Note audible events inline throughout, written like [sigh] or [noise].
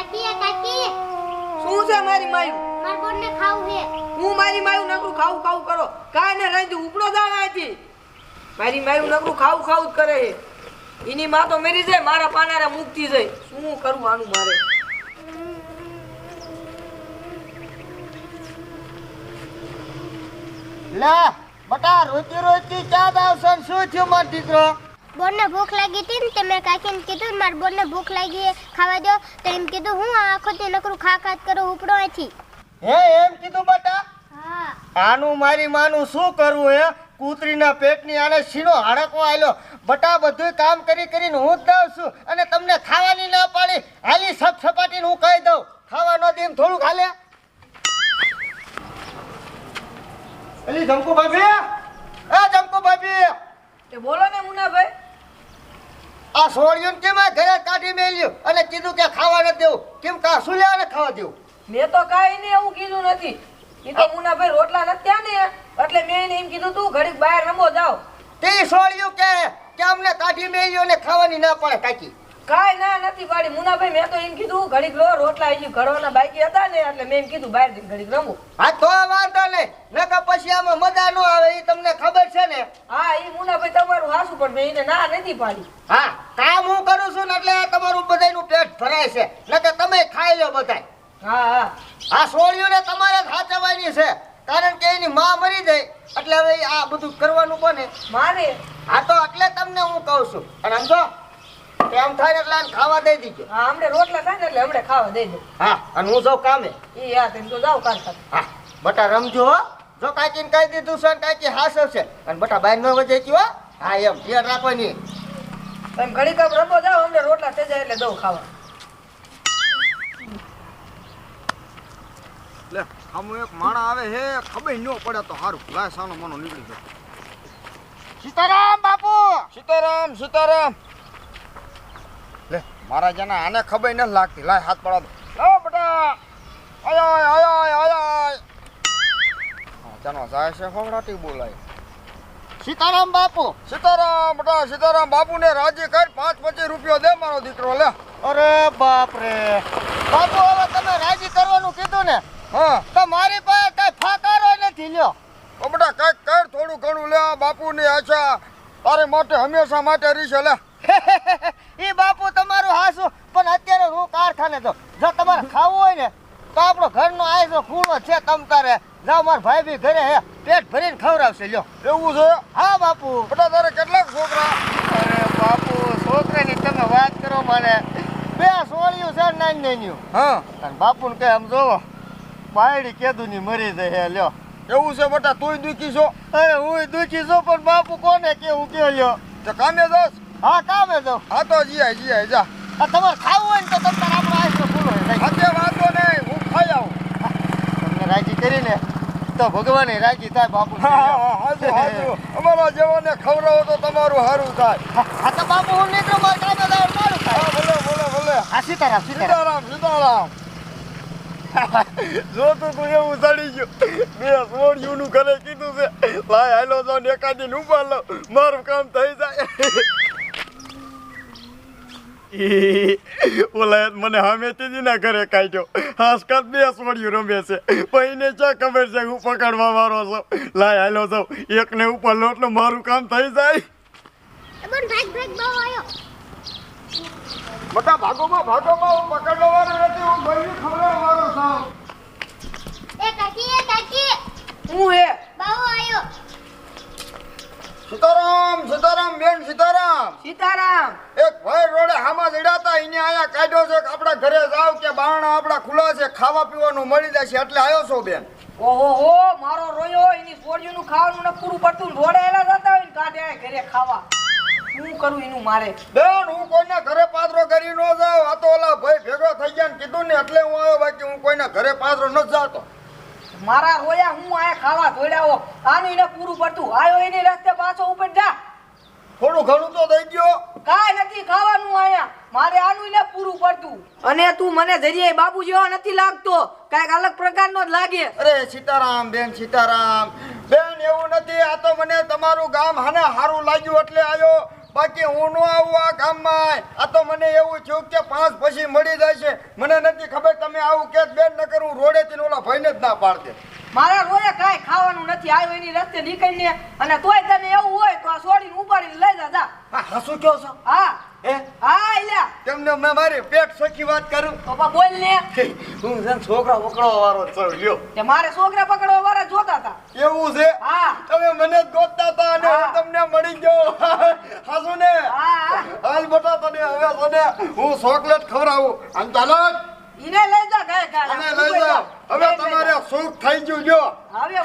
કાકી એ કાકી. શું છે મારી માયું? માર બોનને ખાવું છે. હું મારી માયું નકરું ખાવું ખાવું કરો. કાય ને રાંધી ઉપડો દાવા હતી મારી માયું નકરું ખાવું ખાવું જ કરે છે. એની માં તો મેરી જાય મારા પાનારે મુક્તિ જાય. શું કરવું આનું મારે? લે બટા રોતી રોતી ચા આવશે શું થયું મારો દીકરો? બોનને ભૂખ લાગી હતી ને તે મેં કાકીને કીધું મારે બોનને ભૂખ લાગી ખાવા દો. તો એમ કીધું હું આ આખો તે નકરું ખા ખાત કરું ઉપડો અહીંથી. હે એમ કીધું બટા? હા. આનું મારી માનું શું કરવું હે? કૂતરીના પેટની આને સીનો હાડકો આલ્યો બટા બધું કામ કરી કરીને હું જ દઉં છું અને તમને ખાવાની ના પાડી. હાલી સપ સપાટીને હું કહી દઉં. ખાવાનો દીમ થોડું થોડુંક હાલે. એલી જમકુ ભાભી? એ જમકુ ભાભી. તે બોલો ને મુનાભાઈ. આ સોળિયું કેમ આ ઘરે કાઢી મેલ્યું? અને કીધું કે ખાવા ન દેવું. કેમ કા શું લેવાને ખાવા દેવું? મેં તો કાંઈ ને એવું કીધું નથી. એ તો મુનાભાઈ રોટલા નથી ત્યાં ને. એટલે મેં એને એમ કીધું તું ઘડીક બહાર રમો જાવ તે સોળિયું કે કે અમને કાઢી મેલ્યું ને ખાવાની ના પડે કાકી? કાંઈ ના નથી પાડી. મુનાભાઈ મેં તો એમ કીધું ઘડીક લો રોટલા હજી ઘડવાના બાકી હતા ને એટલે મેં એમ કીધું બહાર ઘડીક રમું. હા તો વાંધો નહીં. નકર પછી આમાં મજા નો આવે એ તમને ખબર છે ને? હા એ મુનાભાઈ તમારું હાસું પણ મેં એને ના નથી પાડી. હા કામ હું કરું છું ને એટલે તમારું બધાયનું પેટ ભરાય છે. નકર તમે ખાઈ લો બધાય. હા હા. આ સોળિયોને તમારે સાચવવાની છે. કારણ કે એની માં મરી જાય એટલે હવે આ બધું કરવાનું કોને? મારે? હા તો એટલે તમને હું કહું છું. અને સમજો? એમ થાય ને એટલે આને ખાવા દઈ દીજો. હા હમણે રોટલા થાય ને એટલે હમણે ખાવા દઈ દઉં હા અને હું જાઉં કામે? ઈ હા તેમ તો જાઓ કાઢતા હા બટા રમજો હો. જો કાકીને કહી દીધું છે ને કાકી હાસવ છે. અને બટા બાય ન વજે ગયો હા એમ. ધ્યાન રાખવાની. તમે ઘડી કામ રમો જાવ હમણે રોટલા થઈ જાય એટલે દઉં ખાવા. લે આમ એક માણા આવે હે ખબર ન પડે તો સારું લાય સાનો મનો નીકળી જાય સીતારામ બાપુ! સીતારામ સીતારામ. મારા જેના આને ખબર નથી લાગતી. લાય હાથ પડા દો બેટા. આય આય આય આય આય ચાનો જાય છે ખવડાટી બોલાય. સીતારામ બાપુ. સીતારામ બેટા સીતારામ બાપુને રાજી કર. પાંચ પચીસ રૂપિયો દે મારો દીકરો લે. અરે બાપ રે બાપુ હવે તમે રાજી કરવાનું કીધું ને હા. તો મારી પાસે કઈ ફાકારો નથી લ્યો. ઓ બેટા કંઈક કર થોડું ઘણું લે બાપુની આશા. તારે માટે હંમેશા માટે રીશે લે. [laughs] એ બાપુ તમારું હાસું. પણ અત્યારે હું કારખાને તો જો તમારે ખાવું હોય ને તો આપણો ઘરનો આયસો ખૂણો છે તમ તારે. જાઓ મારા ભાઈ બી ઘરે હે. પેટ ભરીને ખવડાવશે. લ્યો. એવું છે? હા બાપુ. બધા તારે કેટલાક છોકરા? અરે બાપુ છોકરાની તમે વાત કરો મને બે સોળિયું છે નાની નાની હા. અને બાપુને કઈ આમ જોવો બાયડી કેદું ની મરી જાય હે લ્યો. એવું છે બટા તુંય દુખી છો? અરે હું દુખી છું પણ બાપુ કોને કેવું કે લ્યો. તો કામે જાસ હા કામે તો? હા તો જીયા જીયા જા. આ તમારે ખાવું હોય ને તો તમારે આમ ખૂણો હે ભાઈ. અત્યારે વાંધો નહીં હું ખાઈ આવું. તમને રાજી કરીને તો ભગવાને રાજી થાય બાપુ. અમારા જવાને ખવડાવો તો તમારું સારું થાય. હા તો બાપુ હું નીકળો મારે કામે જવાનું મારું થાય. ભલે ભલે ભલે. હા સીતારામ સીતારામ. સીતારામ [laughs] જો તું તું એવું ચડી ગયો. બે નું ઘરે કીધું છે લાય હાલો જાઉં એકાદી ને લઉં મારું કામ થઈ જાય. ઓલા મને સામેથી જ ના ઘરે કાઢ્યો. હાસકાત બે સોળિયું રમે છે. પહીને ચા ખબર છે હું પકડવા વાળો છું? લાય હાલો જાઉં. એકને ઉપર લો મારું કામ થઈ જાય. બોન ભાગ ભાગ બહુ આયો મોટા ભાગોમાં ભાગોમાં હું પકડવા વાળો નથી હું બહેની ખવડાવવા વાળો છું. એ કાકી એ કાકી. હું હે બહુ આયો સીતારામ સીતારામ બેન સીતારામ. સીતારામ. એક ભાઈ રોડે હામાં જડાતા એને આયા કાઢ્યો છે કે આપણા ઘરે જાવ કે બારણા આપણા ખુલ્લા છે ખાવા પીવાનું મળી જશે એટલે આવ્યો છો બેન. ઓહો હો મારો રોયો એની સોડિયું ખાવાનું ને પૂરું પડતું ઘોડેલા જતા હોય કાઢે ઘરે ખાવા. શું કરું એનું મારે? બેન હું કોઈના ઘરે પાદરો કરી ન જાઉં. આ તો ઓલા ભાઈ ભેગો થઈ ગયા ને કીધું ને એટલે હું આવ્યો બાકી હું કોઈના ઘરે પાદરો ન જાતો. મારા રોયા હું આયા ખાવા ધોડ્યાઓ આનું એને પૂરું પડતું. આયો એની રસ્તે પાછો ઉપર જા. થોડું ઘણું તો દઈ ગયો કાંઈ નથી ખાવાનું આયા મારે આનું એને પૂરું પડતું. અને તું મને જરીએ બાપુ જેવો નથી લાગતો. કાંઈક અલગ પ્રકારનો જ લાગે. અરે સીતારામ બેન સીતારામ. બેન એવું નથી. આ તો મને તમારું ગામ હાને સારું લાગ્યું એટલે આવ્યો બાકી હું નો આવું આ ગામમાં. આ તો મને એવું થયું કે પાંચ પછી મળી જશે. મને નથી ખબર તમે આવું કે બેન ન કરું રોડેથી ઓલા ભાઈને જ ના પાડતે. મારા રોડે કાંઈ ખાવાનું નથી આવ્યો એની રસ્તે નીકળીને. અને તોય તને એવું હોય તો આ છોડીને ઉપાડીને લઈ જા જા. હા હસું કયો છો? હા. એ હા એલ્યા તેમને મેં મારી પેટ સોખી વાત કરું? પપ્પા બોલ ને. હું છે છોકરા પકડવા વાળો છું લ્યો. તે મારે છોકરા પકડવા વાળા જોતા હતા. એવું છે? હા. તમે મને જ ગોતતા હતા અને હું તમને મળી ગયો. હાસુ ને? હા હાલ બટા તને હવે તને હું ચોકલેટ ખવડાવું. અને ચાલો ઈને લઈ જા ગાય ગાય. અને લઈ જા. હવે તમારે સુખ થઈ ગયું જો હવે.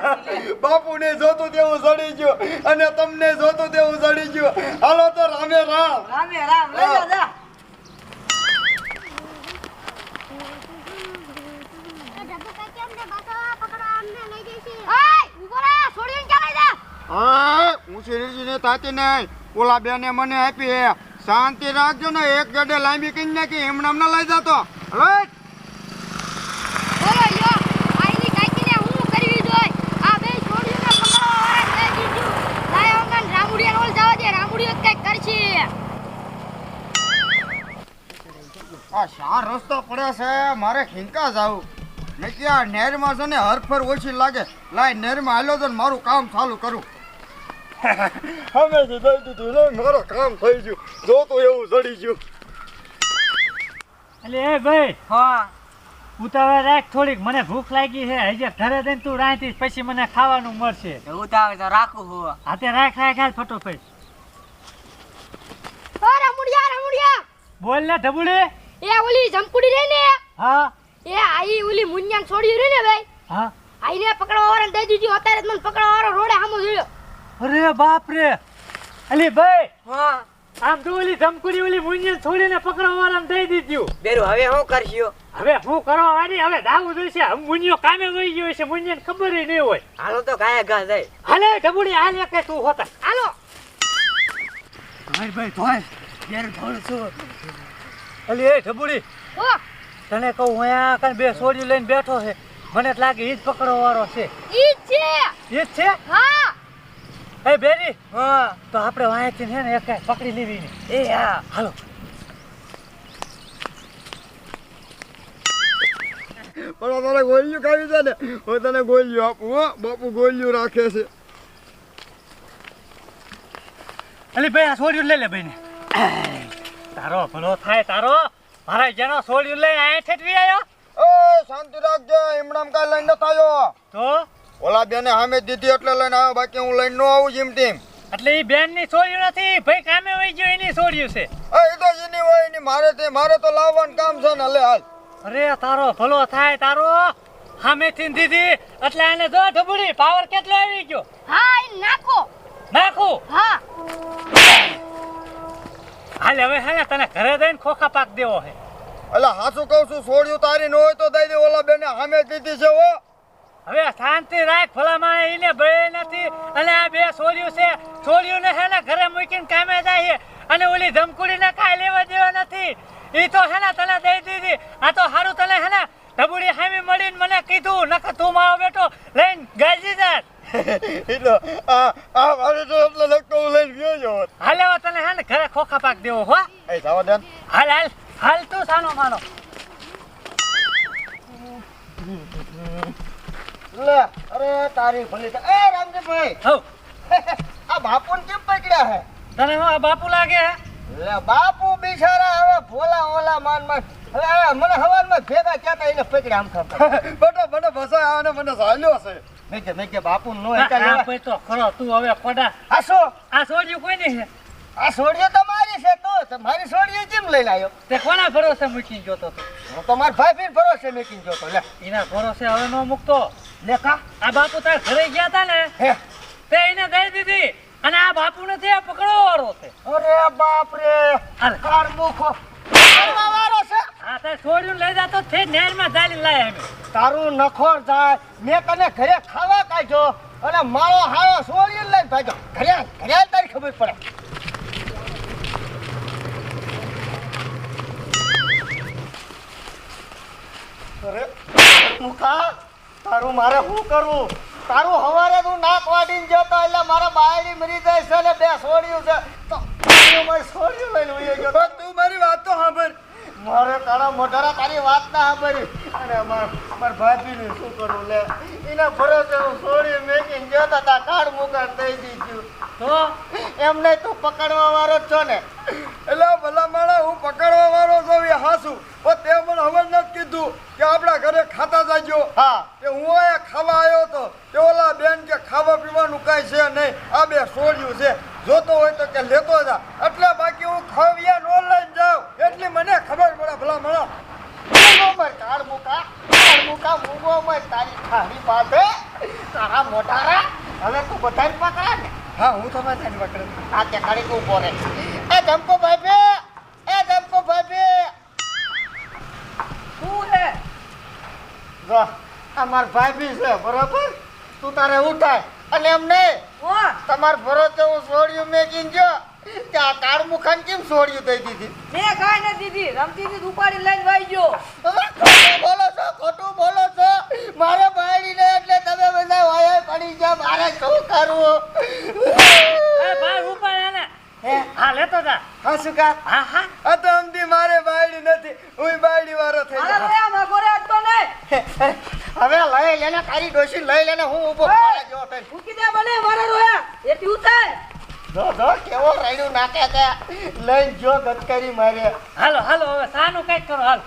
[laughs] બાપુને જોતું તેવું જડી ગયું અને તમને જોતું તેવું જડી ગયું. હાલો તો રામે રામ. રામે રામ. લઈ જા જા? હા હું શ્રીજીને તાતી નહીં. ઓલા બેને મને આપી હે. શાંતિ રાખજો ને એક ગડે લાંબી કઈ નાખી એમણે ના લઈ જતો. હલો? આ રસ્તો પડે છે? મારે ખીંકા જાવું. મેં આ નહેરમાં છે ને હરફર ઓછી લાગે. લાય નહેરમાં હાલ્યો તો મારું કામ ચાલુ કરું. અમે તો દઈ દીધું ને કામ થઈ ગયું જોતું એવું જડી ગયું એટલે એ ભાઈ હા ઉતાવળ રાખ થોડીક મને ભૂખ લાગી છે હજી ઘરે જઈને તું રાંધીશ પછી મને ખાવાનું મળશે ઉતાવળ તો રાખું હું હાથે રાખ રાખ હાલ ફટોફટ રામુડિયા રામુડિયા બોલ ને ઢબુડી એ ઓલી જમકુડી રે ને હા એ આઈ ઓલી મુન્યાન છોડી રે ને ભાઈ હા આઈને પકડવા વાળા દઈ દીધી અત્યારે જ મને પકડવા વાળો રોડે સામો જોયો અરે બાપ રે અલી ભાઈ હા. આમ તો ઓલી ધમકુડી ઓલી મુંજન છોડીને પકડવા વાળાને દઈ દીધું. બેરું હવે શું કરશું? હવે હું કરવા વાળી હવે દાવું જોઈશે. હવે મુંજિયો કામે વહી ગયો છે મુંજન ખબર નહીં હોય. હાલો તો ગાય ઘા જાય. હાલે ઢબુડી હાલ એક તું હોતા. હાલો. ભાઈ ભાઈ ભાઈ બેર ઢોળ છું. અલી એ ઢબુડી તને કહું હું અહીંયા કઈ બે સોડી લઈને બેઠો છે. મને તો લાગે ઈ જ પકડવા વાળો છે. ઈ જ છે. ઈ જ છે? હા. એ બેરી હા. તો આપણે વાંચી છે ને એક પકડી લેવી ને. એ હા. હાલો. પણ તારે ગોળિયું ખાવી છે ને? હું તને ગોળિયું આપું હો. બાપુ ગોલ્યું રાખે છે. અલી ભાઈ આ સોડિયું લઈ લે ભાઈ ને તારો ભલો થાય તારો. મારા જેનો સોડિયું લઈ અહીંયા ઠેઠવી આવ્યો ઓ શાંતિ રાખજો. એમણામ કાંઈ લઈને થયો તો? ઓલા બેને સામે દીધી એટલે લઈને આવ્યો. બાકી હું લઈને ન આવું જેમ તેમ એટલે એ બેનની છોડ્યું નથી. ભાઈ કામે વહી ગયો એની છોડ્યું છે. એ તો એની હોય એની મારે તે મારે તો લાવવાનું કામ છે ને લે હાલ. અરે તારો ભલો થાય તારો. સામેથી દીધી એટલે આને જો ઢબુડી પાવર કેટલો આવી ગયો? હા એ નાખો. નાખું? હા. હાલ હવે હે ને તને ઘરે જઈને ખોખા પાક દેવો હે. એટલે હાસું કહું છું છોડ્યું તારી ન હોય તો દઈ દે ઓલા બેને સામે દીધી છે હો. હવે શાંતિ રાખ ભલામાં એને ભય નથી. અને આ બે છોરીઓ છે છોડ્યું ને હે ને ઘરે મૂકીને કામે જાય અને ઓલી ધમકુડીને કાંઈ લેવા દેવા નથી. એ તો હે ને તને દઈ દીધી. આ તો સારું તને હે ને ઢબુડી હામી મળીને મને કીધું નખ તું મારો બેટો લઈને ગાજી જાત. [laughs] એટલે આ આ મારે તો એટલે લખતો હું લઈને ગયો જો હાલે તને હે ને ઘરે ખોખા પાક દેવો હો. એ જવા દે. હાલ હાલ હાલ તું સાનો માનો. લે અરે તારી ભલી એ રામજીભાઈ! હવ [laughs] આ બાપુને કેમ પકડ્યા હે? તને હું આ બાપુ લાગે હે? લે બાપુ બિચારા હવે ભોલા ઓલા માનમાં હવે મને હવારમાં ભેગા કહેતા એને પકડ્યા આમ થતા [laughs] બટો બટો ભસો આને મને ઝાલ્યો છે. મેં કે મેં કે બાપુ નો એટલે લેવા. તો ખરો તું હવે પડા આ શું? આ છોડ્યું કોઈ નહીં છે? આ સોડિયો તમારી છે તો તમારી સોડિયો કેમ લઈ લાયો? તે કોના ભરોસે મૂકીને જોતો તો હું તો મારા ભાઈ ભરોસે મેકીને જોતો લે. એના ભરોસે હવે નો મૂકતો. લેખા આ બાપુ તાર ઘરે ગયા હતા ને હે? તે એને દઈ દીધી અને આ બાપુ નથી આ પકડો વાળો છે. અરે બાપ રે. કાર મુખો કરવા વાળો છે? આ તે છોડ્યું લઈ જાતો નેર નેરમાં જાલી લાય અમે તારું નખોર જાય મેં તને ઘરે ખાવા કાઢ્યો અને મારો હાળો છોડી લઈ ભાગ્યો. ઘરે ઘરે તારી ખબર પડે. અરે મુખા તારું મારે શું કરવું? તારું હવારે તું નાક વાડીને જતો એટલે મારા બાયડી મરી જાય છે ને બે છોડ્યું છે. તો છોડ્યું લઈને ગયો. તો તું મારી વાત તો સાંભળ. મારે તારા મોઢારા તારી વાત ના સાંભળી. અને અમારા માર ભાભીને શું કરવું લે? એના ભરોસે હું છોડી મેકીને જતો તા કાળ મુકાન થઈ દીધું. તો એમને તું પકડવા વાળો જ છો ને? એટલે ભલા માણા હું પકડવા વાળો છું એ હાસુ. પણ તે મને હવે નથી કીધું કે આપણા ઘરે ખાતા જાજો. હા. હું અહીંયા ખાવા આવ્યો હતો તે ઓલા બેન કે ખાવા પીવાનું કાંઈ છે નહીં. આ બે સોડ્યું છે. જોતો હોય તો કે લેતો જા. એટલે બાકી હું ખાવિયા નો લઈને જાઉં. એટલી મને ખબર પડે ભલા મળો મર કાળ મૂકા. કાળ મૂકા મૂગો મર. તારી ખાડી પાસે તારા મોઢારા. હવે તું બધાને પકડા ને. હા હું તમે ત્યાં પકડે. આ તે તું રહે. એ જમકો ભાભી એ જમકો ભાભી શું હે? જો આ ભાઈ બી છે બરોબર? તું તારે ઉઠાય. અને એમ નહીં તમાર ભરોસે હું છોડ્યું મેં જો ત્યાં કાળ મુખાન કેમ છોડ્યું થઈ દીધી? મેં કાંઈ નથી દીધી. રમતી હતી ઉપાડી લઈને વાઈ ગયો. બોલો છો ખોટું બોલો છો. મારે બાયડી ને એટલે તમે બધા વાયા પડી ગયા મારે શું કરવું? ભાઈ ઉપાડ હે? હા લેતો જા. હા શું કા હા હા આ તો અમથી મારે બાયડી નથી હું બાયડી વાળો થઈ અરે જાય લયા માગો રે અટકો નહીં હવે લઈ લેને તારી ડોશી લઈ લેને હું ઊભો પાડે જેવો થઈને. મૂકી દે મને મારા રોયા. એથી ઉતાર જો જો કેવો રાયડું નાખે છે. લઈ જો ગટકારી મારે. હાલો હાલો હવે સાનું કંઈક કરો હાલ.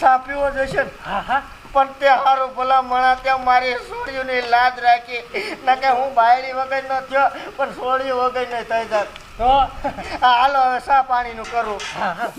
સા પીવો જશે હા હા. પણ તે હારું ભલા મણા ત્યાં મારી સોળીઓની લાજ રાખી. ના કે હું બાયડી વગર ન થયો પણ સોળી વગર નહીં થઈ જાત. તો? હા હાલો હવે સા પાણીનું કરું. હા હા.